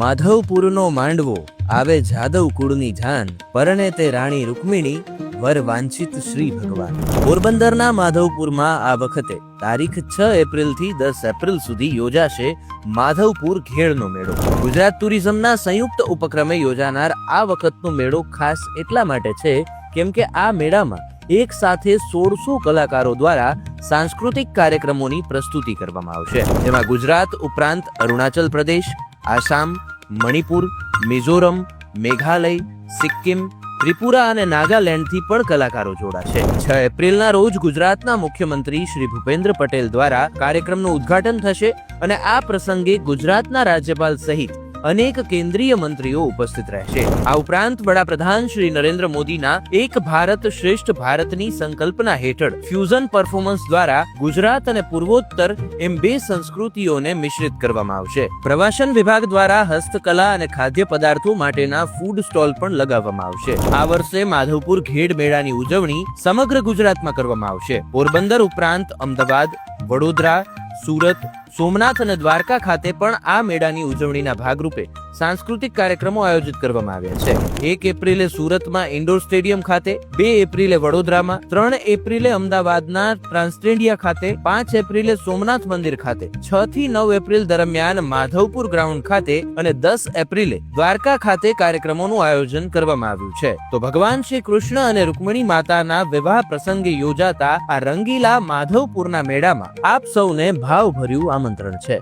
માધવપુરનો માંડવો આવે જાદવ કુળની જાન, પરણે તે રાણી રૂકમિણી, વર વાંછિત શ્રી ભગવાન. પોરબંદરના માધવપુરમાં આ વખતે તારીખ છ એપ્રિલથી દસ એપ્રિલ સુધી યોજાશે માધવપુર ઘેડનો મેળો. ગુજરાત ટુરિઝમના સંયુક્ત ઉપક્રમે યોજાનાર આ વખતનો મેળો ખાસ એટલા માટે છે કેમ કે આ મેળામાં એક સાથે સોળસો કલાકારો દ્વારા સાંસ્કૃતિક કાર્યક્રમોની પ્રસ્તુતિ કરવામાં આવશે. જેમાં ગુજરાત ઉપરાંત અરુણાચલ પ્રદેશ આસામ, મણિપુર, મિઝોરમ, મેઘાલય, સિક્કિમ, ત્રિપુરા અને નાગાલેન્ડથી પણ કલાકારો જોડાશે. છ એપ્રિલના રોજ ગુજરાતના મુખ્યમંત્રી શ્રી ભૂપેન્દ્ર પટેલ દ્વારા કાર્યક્રમનું ઉદ્ઘાટન થશે અને આ પ્રસંગે ગુજરાતના રાજ્યપાલ સહિત અનેક કેન્દ્રીય મંત્રીઓ ઉપસ્થિત રહેશે. આ ઉપરાંત વડાપ્રધાન શ્રી નરેન્દ્ર મોદીના એક ભારત શ્રેષ્ઠ ભારતની સંકલ્પના હેઠળ ફ્યુઝન પરફોર્મન્સ દ્વારા ગુજરાત અને પૂર્વોત્તર એમ બે સંસ્કૃતિઓને મિશ્રિત કરવામાં આવશે. પ્રવાસન વિભાગ દ્વારા હસ્તકલા અને ખાદ્ય પદાર્થો માટેના ફૂડ સ્ટોલ પણ લગાવવામાં આવશે. આ વર્ષે માધવપુર ઘેડ મેળાની ઉજવણી સમગ્ર ગુજરાતમાં કરવામાં આવશે. પોરબંદર ઉપરાંત અમદાવાદ, વડોદરા સુરત સોમનાથ અને દ્વારકા ખાતે પણ આ મેળાની ઉજવણીના ભાગરૂપે સાંસ્કૃતિક કાર્યક્રમો આયોજિત કરવામાં આવ્યા છે. એક એપ્રિલે સુરતમાં ઇન્ડોર સ્ટેડિયમ ખાતે, બે એપ્રિલે વડોદરામાં, ત્રણ એપ્રિલે અમદાવાદના ટ્રાન્સટેન્ડિયા ખાતે, પાંચ એપ્રિલે સોમનાથ મંદિર ખાતે, છ થી નવ એપ્રિલ દરમિયાન માધવપુર ગ્રાઉન્ડ ખાતે અને દસ એપ્રિલે દ્વારકા ખાતે કાર્યક્રમોનું આયોજન કરવામાં આવ્યું છે. તો ભગવાન શ્રી કૃષ્ણ અને રૂકમણી માતાના વિવાહ પ્રસંગે યોજાતા આ રંગીલા માધવપુરના મેળામાં આપ સૌને ભાવભર્યું આમંત્રણ છે.